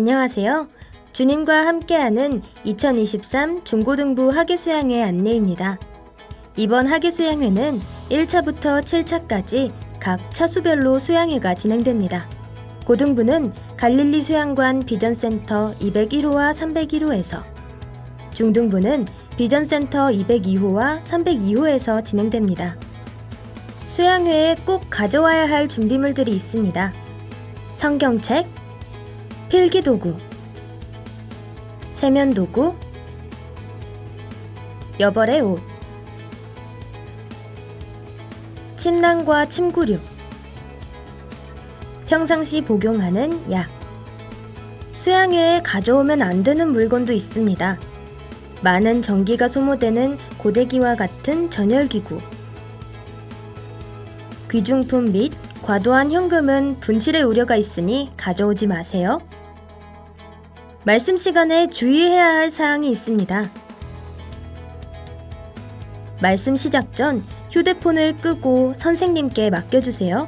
안녕하세요. 주님과 함께하는 2023 중고등부 학예수양회 안내입니다. 이번 학예수양회는 1차부터 7차까지 각 차수별로 수양회가 진행됩니다. 고등부는 갈릴리 수양관 비전센터 201호와 301호에서, 중등부는 비전센터 202호와 302호에서 진행됩니다. 수양회에 꼭 가져와야 할 준비물들이 있습니다. 성경책, 필기도구, 세면도구, 여벌의 옷, 침낭과 침구류, 평상시 복용하는 약, 수양회에 가져오면 안 되는 물건도 있습니다. 많은 전기가 소모되는 고데기와 같은 전열기구, 귀중품 및 과도한 현금은 분실의 우려가 있으니 가져오지 마세요. 말씀 시간에 주의해야 할 사항이 있습니다. 말씀 시작 전 휴대폰을 끄고 선생님께 맡겨주세요.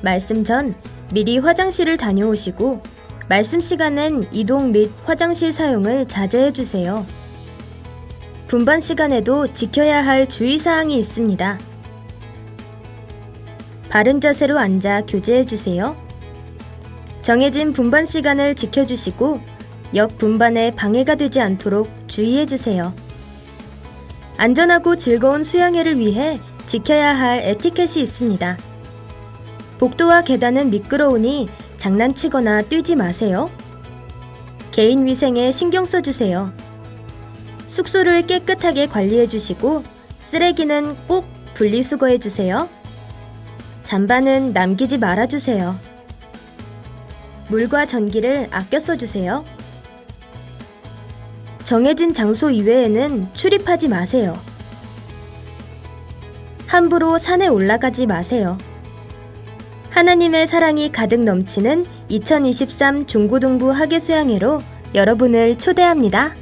말씀 전 미리 화장실을 다녀오시고 말씀 시간엔 이동 및 화장실 사용을 자제해 주세요. 분반 시간에도 지켜야 할 주의사항이 있습니다. 바른 자세로 앉아 교제해 주세요. 정해진 분반 시간을 지켜주시고 옆 분반에 방해가 되지 않도록 주의해 주세요. 안전하고 즐거운 수양회를 위해 지켜야 할 에티켓이 있습니다. 복도와 계단은 미끄러우니 장난치거나 뛰지 마세요. 개인 위생에 신경 써주세요. 숙소를 깨끗하게 관리해 주시고 쓰레기는 꼭 분리수거해 주세요. 잔반은 남기지 말아 주세요. 물과 전기를 아껴 써주세요. 정해진 장소 이외에는 출입하지 마세요. 함부로 산에 올라가지 마세요. 하나님의 사랑이 가득 넘치는 2023 중고등부 학예수양회로 여러분을 초대합니다.